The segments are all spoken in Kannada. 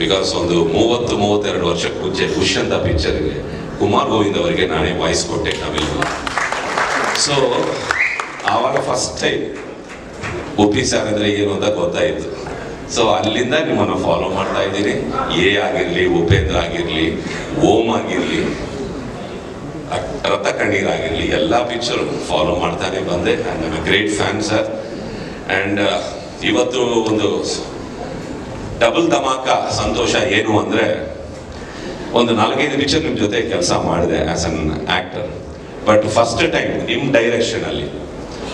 ಬಿಕಾಸ್ ಒಂದು ಮೂವತ್ತು, ಮೂವತ್ತೆರಡು ವರ್ಷಕ್ಕೆ ಮುಂಚೆ ಖುಷ್ ಅಂತ ಪಿಕ್ಚರ್ಗೆ ಕುಮಾರ್ ಗೋವಿಂದ್ ಅವರಿಗೆ ನಾನೇ ವಾಯ್ಸ್ ಕೊಟ್ಟೆ ತಮಿಳ್ ಸೊ ಆವಾಗ ಫಸ್ಟ್ ಟೈಮ್ ಉಪ್ಪಿ ಸರ್ ಅಂದರೆ ಏನು ಅಂತ ಗೊತ್ತಾಯಿತು. ಸೊ ಅಲ್ಲಿಂದ ನಿಮ್ಮನ್ನು ಫಾಲೋ ಮಾಡ್ತಾ ಇದ್ದೀನಿ. ಎ ಆಗಿರಲಿ, ಉಪೇಂದ್ರ ಆಗಿರಲಿ ಓಮ್ ಆಗಿರಲಿ, ರಥ ಕಣ್ಣೀರ್ ಆಗಿರಲಿ, ಎಲ್ಲ ಪಿಕ್ಚರ್ ಫಾಲೋ ಮಾಡ್ತಾನೆ ಬಂದೆ. I great fan sir and ಇವತ್ತು ಒಂದು ಡಬಲ್ ಧಮಾಕ ಸಂತೋಷ ಏನು ಅಂದರೆ ಒಂದು ನಾಲ್ಕೈದು ಪಿಕ್ಚರ್ ನಿಮ್ಮ ಜೊತೆ ಕೆಲಸ ಮಾಡಿದೆ as an actor but first time ನಿಮ್ಮ ಡೈರೆಕ್ಷನಲ್ಲಿ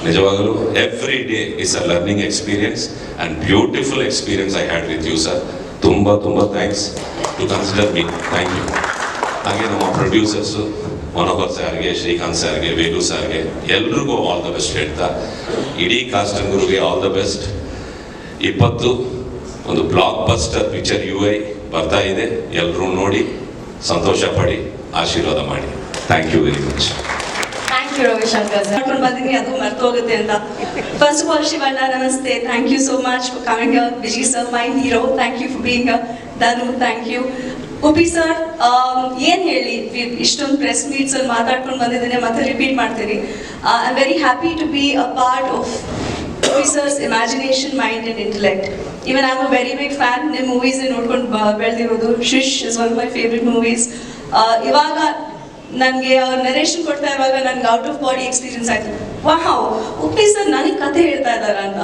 ನಿಜವಾಗಲೂ every day is a learning experience and beautiful experience I had with you sir ತುಂಬ ತುಂಬ thanks to consider me thank you ಹಾಗೆ ನಮ್ಮ ಪ್ರೊಡ್ಯೂಸರ್ಸು ಮನೋಹರ್ ಸಾರ್ಗೆ, ಶ್ರೀಕಾಂತ್ ಸಾರ್ಗೆ ವೇಲು ಸರ್ಗೆ, ಎಲ್ರಿಗೂ ಆಲ್ ದ ಬೆಸ್ಟ್ ಹೇಳ್ತಾ, ಇಡೀ ಕಾಸ್ಟ್ ಆಲ್ ದ ಬೆಸ್ಟ್ ಇಪ್ಪತ್ತು ಒಂದು blockbuster picture you I ಬರ್ತಾ ಇದೆ. ಎಲ್ಲರೂ ನೋಡಿ ಸಂತೋಷ ಪಡಿ, ಆಶೀರ್ವಾದ ಮಾಡಿ. Thank you very much thank you Ravishankar sir ಬಂದಿದ್ದೀನಿ, ಅದು ಮರ್ತೋಗುತ್ತೆ ಅಂತ. ಫಸ್ಟ್ ಆಫ್ ಆಲ್ ಶಿವಣ್ಣ, ನಮಸ್ತೆ. Thank you so much for coming Vijay sir my hero thank you for being Dhanu thank you Uppi sir ಏನು ಹೇಳಿ? ಇಷ್ಟೊಂದು ಪ್ರೆಸ್ ಮೀಟ್ಸ್ ಅಲ್ಲಿ ಮಾತಾಡ್ಕೊಂಡು ಬಂದಿದ್ದೇನೆ, ಮತ್ತೆ ರಿಪೀಟ್ ಮಾಡ್ತೀನಿ. I am very happy to be a part of sir's imagination mind and intellect even I am a very big fan ನಿಮ್ಮ ಮೂವೀಸ್ ನೋಡ್ಕೊಂಡು ಬೆಳೆದಿರೋದು ಶಿಶ್ is one my favourite movies ಇವಾಗ ನನಗೆ ಅವ್ರ ನರೇಷನ್ ಕೊಡ್ತಾ ಇರುವಾಗ ನನಗೆ ಔಟ್ ಆಫ್ ಬಾಡಿ ಎಕ್ಸ್ಪೀರಿಯನ್ಸ್ ಆಯ್ತು. ವಾಹ್ ಉಪ್ಪಿ ಸರ್ ನನಗೆ ಕಥೆ ಹೇಳ್ತಾ ಇದ್ದಾರ ಅಂತ.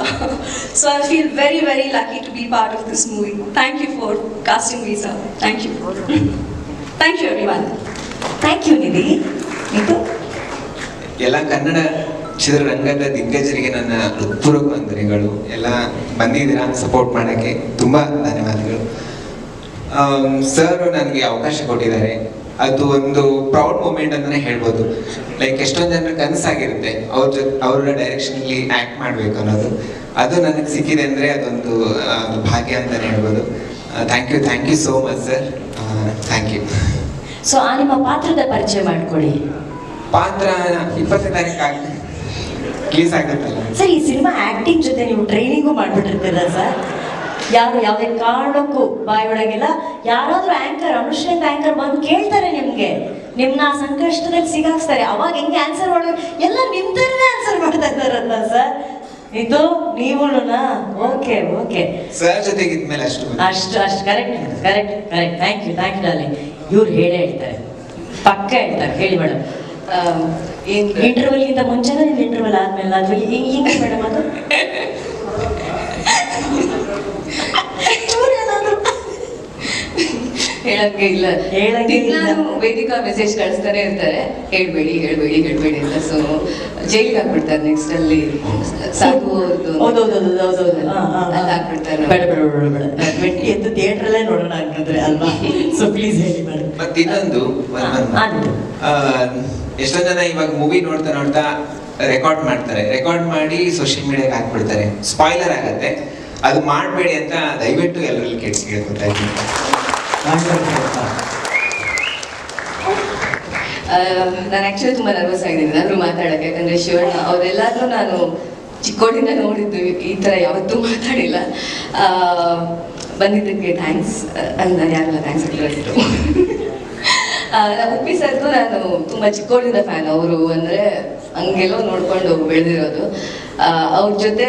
So I feel very very lucky to be part of this movie thank you for casting me sir thank you thank you everyone thank you Nidhi ಇದು ಎಲ್ಲ ಕನ್ನಡ ಚಿತ್ರರಂಗದ ದಿಗ್ಗಜರಿಗೆ ನನ್ನ ಹೃತ್ಪೂರ್ವಕ ವಂದನೆಗಳು. ಎಲ್ಲ ಬಂದಿದ್ದೀರಾ? ಸಪೋರ್ಟ್ ಮಾಡೋಕ್ಕೆ ತುಂಬ ಧನ್ಯವಾದಗಳು. ಸರ್ ನನಗೆ ಅವಕಾಶ ಕೊಟ್ಟಿದ್ದಾರೆ. ಅದು ಒಂದು ಪ್ರೌಡ್ ಮೂಮೆಂಟ್ ಅಂತಲೇ ಹೇಳ್ಬೋದು. ಲೈಕ್ ಎಷ್ಟೊಂದು ಜನರ ಕನಸಾಗಿರುತ್ತೆ. ಅವ್ರ ಜೊತೆ ಅವರ ಡೈರೆಕ್ಷನಲ್ಲಿ ಆ್ಯಕ್ಟ್ ಮಾಡಬೇಕು ಅನ್ನೋದು. ಅದು ನನಗೆ ಸಿಕ್ಕಿದೆ ಅಂದರೆ ಅದೊಂದು ಭಾಗ್ಯ ಅಂತಲೇ ಹೇಳ್ಬೋದು. Thank you thank you so much sir thank you so ಆ ನಿಮ್ಮ ಪಾತ್ರದ ಪರಿಚಯ ಮಾಡಿಕೊಡಿ ಪಾತ್ರ ಇಪ್ಪತ್ತನೇ ತಾರೀಕು ರಿಲೀಸ್ ಆಗುತ್ತಲ್ಲ ಸರ್ ಈ ಸಿನಿಮಾ ಆಕ್ಟಿಂಗ್ ಜೊತೆ ನೀವು ಟ್ರೈನಿಂಗು ಮಾಡ್ಬಿಟ್ಟಿರ್ತೀರ ಸರ್ ಯಾರು ಯಾವುದೇ ಕಾರಣಕ್ಕೂ ಬಾಯೊಳಗೆಲ್ಲ ಯಾರಾದರೂ ಆಂಕರ್ ಅನುಷ್ಠಾನ ಆಂಕರ್ ಬಂದು ಕೇಳ್ತಾರೆ ನಿಮಗೆ. ನಿಮ್ನ ಆ ಸಂಕಷ್ಟದಲ್ಲಿ ಸಿಗಾಕ್ಸ್ತಾರೆ. ಅವಾಗ ಹೆಂಗೆ ಆನ್ಸರ್ ಮಾಡೋದು? ಎಲ್ಲ ನಿಮ್ಮ ಥರನೇ ಆನ್ಸರ್ ಮಾಡ್ತಾ ಇದ್ದಾರಲ್ಲ ಸರ್ ಇದು ನೀವುನಾ ಓಕೆ ಓಕೆ ಸರ್ ಜೊತೆಗೆ ಇದ್ಮೇಲೆ ಅಷ್ಟು ಅಷ್ಟು ಅಷ್ಟು. Correct correct correct thank you thank you darling ಇವ್ರು ಹೇಳೇ ಹೇಳ್ತಾರೆ. ಪಕ್ಕ ಹೇಳ್ತಾರೆ. ಹೇಳಿ ಮೇಡಮ್ ಇಂಟರ್ವಲ್ಗಿಂತ ಮುಂಚೆನೇ ನೀವು ಇಂಟರ್ವಲ್ ಆದ್ಮೇಲೆ ಅದು ಹಿಂಗೆ ಹಿಂಗೆ ಮೇಡಮ್ ಅದು ಹೇಳಂಗೆ ಇಲ್ಲ. ದಿನಾನು ವೇದಿಕಾ ಮೆಸೇಜ್ ಕಳಿಸ್ತಾನೆ ಇರ್ತಾರೆ. ಹೇಳ್ಬೇಡಿ ಹೇಳ್ಬೇಡಿ ಹೇಳ್ಬೇಡಿ ಅಂತ. ಸೊ ಜೈಲಿಗೆ ಹಾಕ್ಬಿಡ್ತಾರೆ ನೆಕ್ಸ್ಟ್ ಅಲ್ಲಿ. ಸಾಕು ಅವ್ರದ್ದು ಹೌದು ಹೌದು ಹೌದು ಹೌದು ಹೌದು. ಹಾ, ಹಾ, ಹಾ. ಅಲ್ಲಿ ಹಾಕ್ಬಿಡ್ತಾರೆ ಬೇಡ ಬೇಡ ಬೇಡ ಬೇಡ. ಮೆಟ್ಟಿ ಎದ್ದು ಥಿಯೇಟ್ರಲ್ಲೇ ನೋಡೋಣ ಹಂಗಂದ್ರೆ ಅಲ್ವಾ? ಸೊ ಪ್ಲೀಸ್ ಹೇಳಿ ಮೇಡಮ್ ಮತ್ತೆ ಇನ್ನೊಂದು ಎಷ್ಟೋ ಜನ ಇವಾಗ ಮೂವಿ ನೋಡ್ತಾ ನೋಡ್ತಾ ರೆಕಾರ್ಡ್ ಮಾಡ್ತಾರೆ. ರೆಕಾರ್ಡ್ ಮಾಡಿ ಸೋಷಿಯಲ್ ಮೀಡಿಯಾಗೆ ಹಾಕ್ಬಿಡ್ತಾರೆ. ಸ್ಪಾಯ್ಲರ್ ಆಗತ್ತೆ. ಅದು ಮಾಡಬೇಡಿ ಅಂತ ದಯವಿಟ್ಟು ಎಲ್ಲರಲ್ಲಿ ಕೆಟ್ಟ ಕೇಳ್ಕೊತಾ ಇದ್ದೀನಿ. ನಾನು ಆ್ಯಕ್ಚುಲಿ ತುಂಬ ನರ್ವಸ್ ಆಗಿದ್ದೀನಿ. ನಾನು ಮಾತಾಡಕ್ಕೆ. ಯಾಕಂದರೆ ಶಿವಣ್ಣ ಅವರೆಲ್ಲರೂ ನಾನು ಚಿಕ್ಕೋಡಿಂದ ನೋಡಿದ್ದು ಈ ಥರ ಯಾವತ್ತೂ ಮಾತಾಡಿಲ್ಲ. ಬಂದಿದ್ದಕ್ಕೆ ಥ್ಯಾಂಕ್ಸ್ ನಾನು ಯಾರೆಲ್ಲ ಥ್ಯಾಂಕ್ಸ್ ಹೇಳಿದ್ರು ಉಪ್ಪಿ ಸರ್ದು ನಾನು ತುಂಬ ಚಿಕ್ಕೋಳಿಂದ ಫ್ಯಾನ್ ಅವರು ಅಂದರೆ ಹಂಗೆಲ್ಲೋ ನೋಡ್ಕೊಂಡು ಬೆಳೆದಿರೋದು. ಅವ್ರ ಜೊತೆ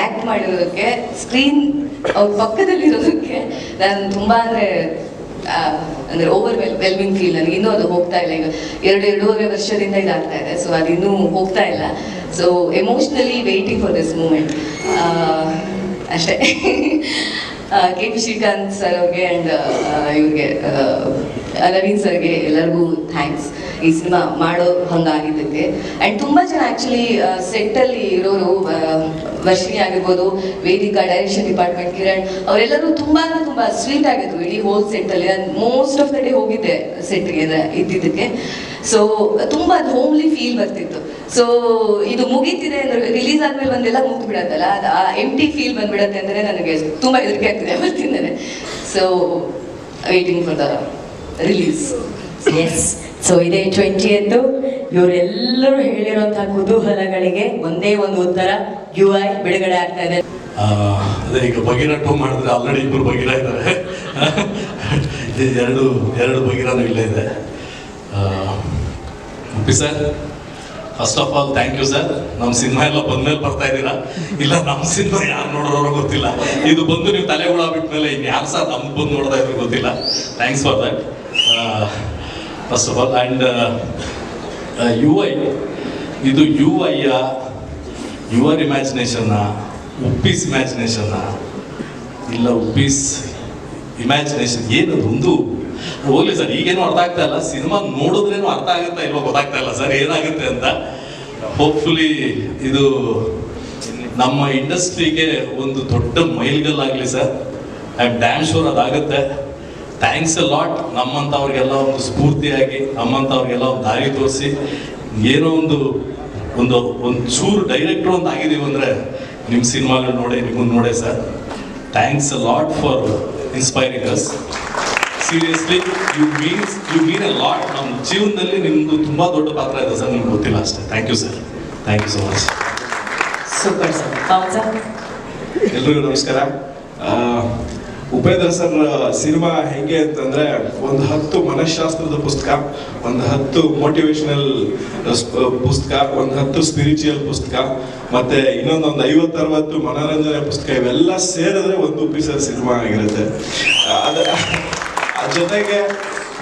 ಆ್ಯಕ್ಟ್ ಮಾಡಿರೋದಕ್ಕೆ ಸ್ಕ್ರೀನ್ ಅವ್ರ ಪಕ್ಕದಲ್ಲಿರೋದಕ್ಕೆ ನಾನು ತುಂಬ ಅಂದರೆ ಅಂದರೆ ಓವರ್ ವೆಲ್ ವೆಲ್ಮಿಂಗ್ ಫೀಲ್ ನನಗೆ ಇನ್ನೂ ಅದು ಹೋಗ್ತಾ ಇಲ್ಲ. ಈಗ ಎರಡು ಎರಡೂವರೆ ವರ್ಷದಿಂದ ಇದಾಗ್ತಾ ಇದೆ. ಸೊ ಅದು ಇನ್ನೂ ಹೋಗ್ತಾ ಇಲ್ಲ. So emotionally waiting for this moment ಅಷ್ಟೇ. ಕೆ ಪಿ ಶ್ರೀಕಾಂತ್ ಸರ್ ಅವ್ರಿಗೆ ಆ್ಯಂಡ್ ಇವ್ರಿಗೆ ನವೀನ್ ಸರ್ಗೆ ಎಲ್ಲರಿಗೂ ಥ್ಯಾಂಕ್ಸ್ ಈ ಸಿನಿಮಾ ಮಾಡೋ ಹಂಗಾಗಿದ್ದಕ್ಕೆ. ಆ್ಯಂಡ್ ತುಂಬ ಜನ ಆ್ಯಕ್ಚುಲಿ ಸೆಟ್ಟಲ್ಲಿ ಇರೋರು ವರ್ಷಿಣಿ ಆಗಿರ್ಬೋದು, ವೇದಿಕಾ ಡೈರೆಕ್ಷನ್ ಡಿಪಾರ್ಟ್ಮೆಂಟ್ ಕಿರಣ್, ಅವರೆಲ್ಲರೂ ತುಂಬ ಅಂದರೆ ತುಂಬ ಸ್ವೀಟ್ ಆಗಿದ್ರು. ಇಡೀ ಹೋಲ್ ಸೆಟ್ಟಲ್ಲಿ ನಾನು ಮೋಸ್ಟ್ ಆಫ್ ದ ಡೇ ಹೋಗಿದ್ದೆ ಸೆಟ್ಗೆ ಇದ್ದಿದ್ದಕ್ಕೆ. ಸೊ ತುಂಬ ಅದು ಹೋಮ್ಲಿ ಫೀಲ್ ಬರ್ತಿತ್ತು. ಸೊ ಇದು ಮುಗೀತಿದೆ ಅಂದ್ರೆ ರಿಲೀಸ್ ಆದ್ಮೇಲೆ ಒಂದೆಲ್ಲ ಮುಗ್ದು ಬಿಡತ್ತಲ್ಲ? ಅದು ಆ ಎಂಟಿ ಫೀಲ್ ಬಂದ್ಬಿಡತ್ತೆ ಅಂದರೆ ನನಗೆ ತುಂಬ ಹೆದರಿಕೆ ಆಗ್ತಿದೆ, ಬರ್ತಿದ್ದೇನೆ. So waiting for the release yes so ಇದೇ ಟ್ವೆಂಟಿಯತ್ತು ಇವರೆಲ್ಲರೂ ಹೇಳಿರುವಂತಹ ಕುತೂಹಲಗಳಿಗೆ ಒಂದೇ ಒಂದು ಉತ್ತರ ಯು ಐ ಬಿಡುಗಡೆ ಆಗ್ತಾ ಇದೆ. ಅದೇ ಈಗ ಬಗಿರಟ್ಟು ಮಾಡಿದ್ರೆ ಆಲ್ರೆಡಿ ಇಬ್ಬರು ಬಗಿರ ಇದ್ದಾರೆ. ಎರಡು ಎರಡು ಬಗಿರನೂ ಇಲ್ಲೇ ಇದೆ. Uppi sir first of all thank you sir ನಮ್ಮ ಸಿನಿಮಾ ಎಲ್ಲ ಬಂದ್ಮೇಲೆ ಬರ್ತಾ ಇದ್ದೀರಾ? ಇಲ್ಲ ನಮ್ಮ ಸಿನಿಮಾ ಯಾರು ನೋಡೋರು ಗೊತ್ತಿಲ್ಲ. ಇದು ಬಂದು ನೀವು ತಲೆ ಹುಳ ಬಿಟ್ಮೇಲೆ ಇನ್ನು ಯಾರು ಸರ್ ನಮ್ಗೆ ಬಂದು ನೋಡ್ತಾ ಇದ್ರು ಗೊತ್ತಿಲ್ಲ. Thanks for that first of all and you I ಇದು ಯು ಐಯ ಯುವರ್ ಇಮ್ಯಾಜಿನೇಷನ್ನ ಉಪ್ಪೀಸ್ ಇಮ್ಯಾಜಿನೇಷನ್ನ ಇಲ್ಲ ಉಪ್ಪೀಸ್ ಇಮ್ಯಾಜಿನೇಷನ್ ಏನದು ಒಂದು? ಹೋಗ್ಲಿ ಸರ್, ಈಗೇನು ಅರ್ಥ ಆಗ್ತಾ ಇಲ್ಲ. ಸಿನಿಮಾ ನೋಡಿದ್ರೇನು ಅರ್ಥ ಆಗುತ್ತಾ ಇಲ್ವೋ ಗೊತ್ತಾಗ್ತಾ ಇಲ್ಲ ಸರ್, ಏನಾಗುತ್ತೆ ಅಂತ. ಹೋಪ್ಫುಲಿ ಇದು ನಮ್ಮ ಇಂಡಸ್ಟ್ರಿಗೆ ಒಂದು ದೊಡ್ಡ ಮೈಲ್ಗಲ್ಲಾಗಲಿ sir. I am damn sure ಅದಾಗುತ್ತೆ. Thanks a lot ನಮ್ಮಂಥವ್ರಿಗೆಲ್ಲ ಒಂದು ಸ್ಫೂರ್ತಿಯಾಗಿ ನಮ್ಮಂಥವ್ರಿಗೆಲ್ಲ ಒಂದು ದಾರಿ ತೋರಿಸಿ. ಏನೋ ಒಂದು ಒಂದು ಒಂದು ಚೂರು ಡೈರೆಕ್ಟ್ರು ಅಂತ ಆಗಿದ್ದೀವಿ ಅಂದರೆ ನಿಮ್ಮ ಸಿನಿಮಾಗಳು ನೋಡಿ ನಿಮ್ಮನ್ನು ನೋಡೇ sir. Thanks a lot for inspiring us seriously you means you mean a lot ನಮ್ಮ ಜೀವನದಲ್ಲಿ ನಿಮ್ಮದು ತುಂಬ ದೊಡ್ಡ ಪಾತ್ರ ಇದೆ ಸರ್ ನಿಮ್ಗೆ ಗೊತ್ತಿಲ್ಲ ಅಷ್ಟೇ. Thank you sir thank you so much super sir ಎಲ್ರಿಗೂ ನಮಸ್ಕಾರ. ಉಪೇಂದ್ರ ಸರ್ ಸಿನಿಮಾ ಹೆಂಗೆ ಅಂತಂದ್ರೆ ಒಂದು ಹತ್ತು ಮನಃಶಾಸ್ತ್ರದ ಪುಸ್ತಕ, ಒಂದು ಹತ್ತು ಮೋಟಿವೇಶನಲ್ ಪುಸ್ತಕ, ಒಂದು ಹತ್ತು ಸ್ಪಿರಿಚುಯಲ್ ಪುಸ್ತಕ, ಮತ್ತೆ ಇನ್ನೊಂದು ಒಂದು ಐವತ್ತು ಅರವತ್ತು ಮನೋರಂಜನೆ ಪುಸ್ತಕ, ಇವೆಲ್ಲ ಸೇರಿದ್ರೆ ಒಂದು ಪೀಸರ್ ಸರ್ ಸಿನಿಮಾ ಆಗಿರುತ್ತೆ. ಅದ ಜೊತೆಗೆ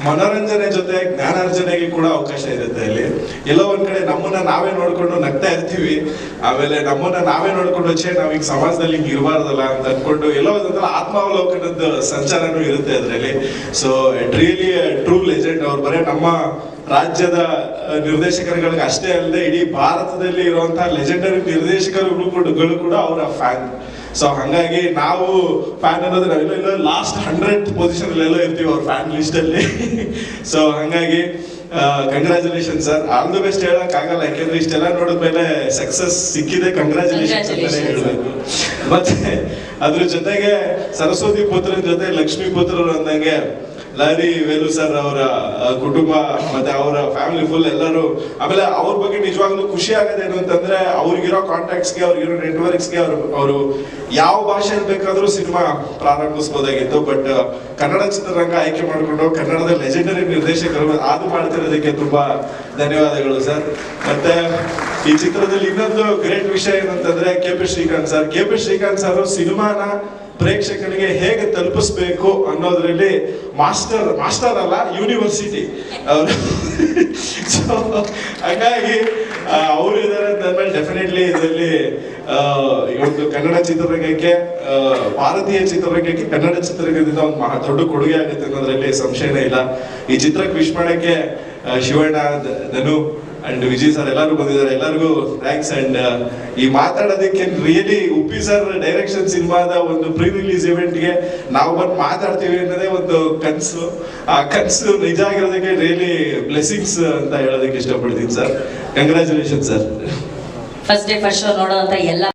ಮನೋರಂಜನೆ ಜೊತೆ ಜ್ಞಾನಾರ್ಜನೆಗೆ ಕೂಡ ಅವಕಾಶ ಇರುತ್ತೆ ಇಲ್ಲಿ. ಎಲ್ಲೋ ಒಂದ್ ಕಡೆ ನಮ್ಮನ್ನ ನಾವೇ ನೋಡ್ಕೊಂಡು ನಗ್ತಾ ಇರ್ತೀವಿ. ಆಮೇಲೆ ನಮ್ಮನ್ನ ನಾವೇ ನೋಡ್ಕೊಂಡು ವಚ್ಚೆ ನಾವ್ ಈಗ ಸಮಾಜದಲ್ಲಿ ಹಿಂಗ್ ಇರಬಾರ್ದಲ್ಲ ಅಂತ ಅನ್ಕೊಂಡು ಎಲ್ಲೋ ಒಂಥರ ಆತ್ಮಾವಲೋಕನದ ಸಂಚಾರನೂ ಇರುತ್ತೆ ಅದರಲ್ಲಿ. So it really true legend ಅವ್ರು ಬರೀ ನಮ್ಮ ರಾಜ್ಯದ ನಿರ್ದೇಶಕರುಗಳಿಗೆ ಅಷ್ಟೇ ಅಲ್ಲದೆ ಇಡೀ ಭಾರತದಲ್ಲಿ ಇರುವಂತಹ ಲೆಜೆಂಡರಿ ನಿರ್ದೇಶಕರುಗಳು ಕೂಡ, ಗಳು ಕೂಡ ಅವರ ಫ್ಯಾನ್ ಸೊ ಹಂಗಾಗಿ ನಾವು ಫ್ಯಾನ್ ಅನ್ನೋದು ನಾವೆಲ್ಲ ಇಲ್ಲ ಲಾಸ್ಟ್ ಹಂಡ್ರೆಡ್ ಪೊಸಿಷನ್ ಎಲ್ಲೋ ಇರ್ತೀವಿ ಅವ್ರ ಫ್ಯಾನ್ ಲಿಸ್ಟ್ ಅಲ್ಲಿ. ಸೊ ಹಂಗಾಗಿ congratulation sir all the best ಹೇಳಕ್ ಆಗಲ್ಲ ಯಾಕೆಂದ್ರೆ ಇಷ್ಟೆಲ್ಲ ನೋಡಿದ್ಮೇಲೆ ಸಕ್ಸಸ್ ಸಿಕ್ಕಿದೆ ಕಂಗ್ರ್ಯಾಚುಲೇಷನ್ಸ್ ಅಂತ ಹೇಳಬೇಕು ಮತ್ತೆ ಅದ್ರ ಜೊತೆಗೆ ಸರಸ್ವತಿ ಪುತ್ರನ ಜೊತೆ ಲಕ್ಷ್ಮೀ ಪುತ್ರರು ಅಂದಂಗೆ ಲಾರಿ ವೇಲು ಸರ್ ಅವರ ಕುಟುಂಬ ಮತ್ತೆ ಅವರ ಫ್ಯಾಮಿಲಿ ಫುಲ್ ಎಲ್ಲರೂ, ಆಮೇಲೆ ಅವ್ರ ಬಗ್ಗೆ ನಿಜವಾಗ್ಲೂ ಖುಷಿ ಆಗೋದೇನು ಅಂತಂದ್ರೆ ಅವ್ರಿಗಿರೋ ಕಾಂಟ್ಯಾಕ್ಟ್ಸ್ಗೆ ಅವ್ರಿಗಿರೋ ನೆಟ್ವರ್ಕ್ಸ್ಗೆ ಅವರು ಅವರು ಯಾವ ಭಾಷೆಯಲ್ಲಿ ಬೇಕಾದರೂ ಸಿನಿಮಾ ಪ್ರಾರಂಭಿಸ್ಬೋದಾಗಿತ್ತು. ಬಟ್ ಕನ್ನಡ ಚಿತ್ರರಂಗ ಆಯ್ಕೆ ಮಾಡಿಕೊಂಡು ಕನ್ನಡದ ಲೆಜೆಂಡರಿ ನಿರ್ದೇಶಕರು ಅದು ಮಾಡ್ತಿರೋದಕ್ಕೆ ತುಂಬಾ ಧನ್ಯವಾದಗಳು ಸರ್. ಮತ್ತೆ ಈ ಚಿತ್ರದಲ್ಲಿ ಇನ್ನೊಂದು ಗ್ರೇಟ್ ವಿಷಯ ಏನಂತಂದ್ರೆ K P Srikanth sir. K P Srikanth sir ಸಿನಿಮಾನ ಪ್ರೇಕ್ಷಕರಿಗೆ ಹೇಗೆ ತಲುಪಿಸ್ಬೇಕು ಅನ್ನೋದ್ರಲ್ಲಿ ಮಾಸ್ಟರ್ ಮಾಸ್ಟರ್ ಅಲ್ಲ, ಯೂನಿವರ್ಸಿಟಿ. ಅವರು ಸೊ ಹಾಗಾಗಿ ಅವರು ಇದ್ದಾರೆ ಅಂತಂದ್ಮೇಲೆ ಡೆಫಿನೆಟ್ಲಿ ಇದರಲ್ಲಿ ಒಂದು ಕನ್ನಡ ಚಿತ್ರರಂಗಕ್ಕೆ ಭಾರತೀಯ ಚಿತ್ರರಂಗಕ್ಕೆ ಕನ್ನಡ ಚಿತ್ರರಂಗದಿಂದ ಒಂದು ಮಹಾ ದೊಡ್ಡ ಕೊಡುಗೆ ಆಗುತ್ತೆ ಅನ್ನೋದ್ರಲ್ಲಿ ಸಂಶಯನೇ ಇಲ್ಲ. ಈ ಚಿತ್ರಕ್ಕೆ wish Shivanna Dhanu and Vijay sir ಎಲ್ಲರೂ ಬಂದಿದ್ದಾರೆ. ಎಲ್ಲರಿಗೂ ಥ್ಯಾಂಕ್ಸ್ ಅಂಡ್ ಈ ಮಾತಾಡೋದಕ್ಕೆ ರಿಯಲಿ ಉಪ್ಪಿ ಸರ್ ಡೈರೆಕ್ಷನ್ ಸಿನಿಮಾದ ಒಂದು ಪ್ರೀ ರಿಲೀಸ್ ಇವೆಂಟ್ಗೆ ನಾವು ಬಂದು ಮಾತಾಡ್ತೀವಿ ಅನ್ನೋದೇ ಒಂದು ಕನಸು. ಆ ಕನಸು ನಿಜ ಆಗಿರೋದಕ್ಕೆ ರಿಯಲಿ ಬ್ಲೆಸ್ಸಿಂಗ್ಸ್ ಅಂತ ಹೇಳೋದಕ್ಕೆ ಇಷ್ಟಪಡ್ತೀನಿ sir congratulation sir first day first show ನೋಡೋಂಥ ಎಲ್ಲ